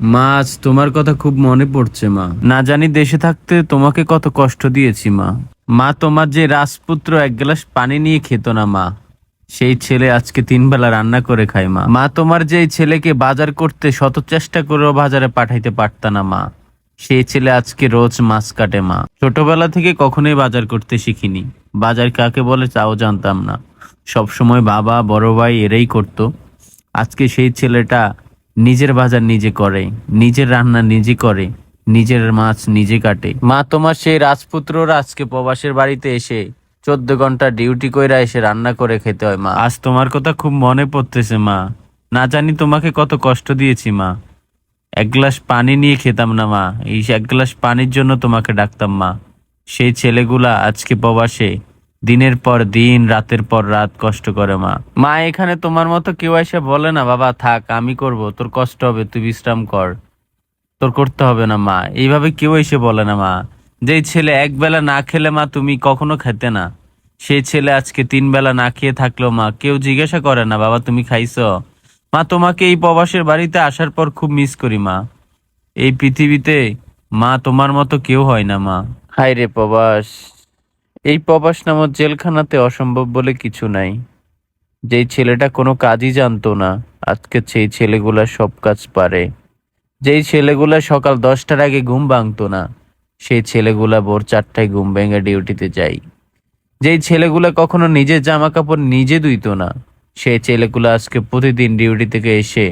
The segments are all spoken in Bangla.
মা, আজ তোমার কথা খুব মনে পড়ছে, মা। না জানি দেশে থাকতে তোমাকে কত কষ্ট দিয়েছি, মা। মা, তোমার যে রাজপুত্র এক গ্লাস পানি নিয়ে খেত না, মা, সেই ছেলে আজকে তিন বেলা রান্না করে খায়, মা। মা, তোমার যে ছেলেকে বাজার করতে শত চেষ্টা করেও বাজারে পাঠাইতে পারতা না, মা, সেই ছেলে আজকে রোজ মাছ কাটে, মা। ছোটবেলা থেকে কখনোই বাজার করতে শিখিনি। বাজার কাকে বলে তাও জানতাম না। সব সময় বাবা, বড় ভাই এরাই করতো। আজকে সেই ছেলেটা নিজের বাজার নিজে করে, নিজের রান্না নিজে করে, নিজের মাছ নিজে কাটে। মা তোমার সেই রাজপুত্ররা আজকে প্রবাসের বাড়িতে এসে চোদ্দ ঘণ্টা ডিউটি কইরা এসে রান্না করে খেতে হয়, মা। আজ তোমার কথা খুব মনে পড়তেছে, মা। না জানি তোমাকে কত কষ্ট দিয়েছি, মা। এক গ্লাস পানি নিয়ে খেতাম না, মা। এই এক গ্লাস পানির জন্য তোমাকে ডাকতাম, মা। সেই ছেলেগুলা আজকে প্রবাসে দিনের পর দিন, রাতের পর রাত কষ্ট করে মা। মা, এখানে তোমার মতো কেউ এসে বলে না, বাবা, থাক, আমি করব, তোর কষ্ট হবে, তুই বিশ্রাম কর। তোর করতে হবে না মা। এইভাবে কেউ এসে বলে না মা। যে ছেলে এক বেলা না খেলে মা, তুমি কখনো খেতে না। সেই ছেলে আজকে তিন বেলা না খেয়ে থাকল মা, কেউ জিজ্ঞাসা করে না, বাবা, তুমি খাইছো? মা, তোমাকে এই প্রবাসের বাড়িতে আসার পর খুব মিস করি মা। এই পৃথিবীতে মা, তোমার মতো কেউ হয় না মা। হায় রে প্রবাস। এই প্রবাস নামক জেলখানাতে অসম্ভব বলে কিছু নাই। যেই ছেলেটা কোনো কাজই জানতো না, আজকে সেই ছেলেগুলা সব কাজ পারে। যেই ছেলেগুলা সকাল দশটার আগে ঘুম ভাঙতো না, সেই ছেলেগুলা ভোর চারটায় ঘুম ভেঙে ডিউটিতে যাই যেই ছেলেগুলা কখনো নিজের জামা কাপড় নিজে ধুইতো না, সেই ছেলেগুলো আজকে প্রতিদিন ডিউটি থেকে এসে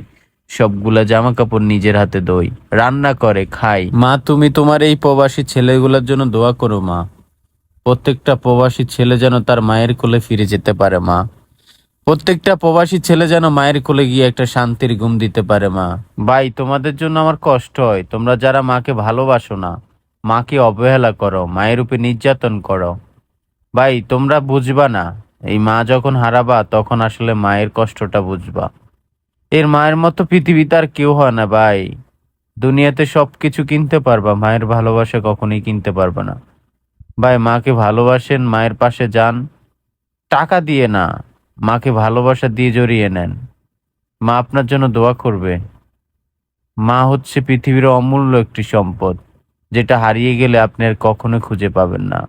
সবগুলা জামা কাপড় নিজের হাতে দই রান্না করে, খায়। মা, তুমি তোমার এই প্রবাসী ছেলেগুলোর জন্য দোয়া করো, মা। প্রত্যেকটা প্রবাসী ছেলে যেন তার মায়ের কোলে ফিরে যেতে পারে, মা। প্রত্যেকটা প্রবাসী ছেলে যেন মায়ের কোলে গিয়ে একটা শান্তির ঘুম দিতে পারে, মা। ভাই, তোমাদের জন্য আমার কষ্ট হয়। তোমরা যারা মাকে ভালোবাসো না, মাকে অবহেলা করো, মায়ের উপরে নির্যাতন করো। ভাই, তোমরা বুঝবা না, এই মা যখন হারাবা, তখন আসলে মায়ের কষ্টটা বুঝবা। এর মায়ের মতো পৃথিবীতে আর কেউ হয় না, ভাই। দুনিয়াতে সবকিছু কিনতে পারবা, মায়ের ভালোবাসা কখনোই কিনতে পারবা না। ভাই, মাকে ভালোবাসেন, মায়ের পাশে যান। টাকা দিয়ে না, মাকে ভালোবাসা দিয়ে জড়িয়ে নেন। মা আপনার জন্য দোয়া করবে। মা হচ্ছে পৃথিবীর অমূল্য একটি সম্পদ, যেটা হারিয়ে গেলে আপনি আর কখনো খুঁজে পাবেন না।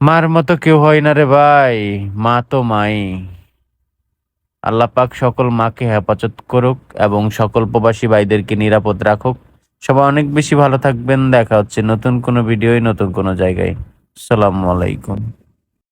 মার মতো কেউ হয় না রে ভাই, মা তো মাই। আল্লাপাক সকল মাকে হেফাজত করুক এবং সকল প্রবাসী ভাইদেরকে নিরাপদ রাখুক। সবাই অনেক বেশি ভালো থাকবেন, দেখা হচ্ছে নতুন কোনো ভিডিওই নতুন কোনো জায়গায়। সালামু আলাইকুম।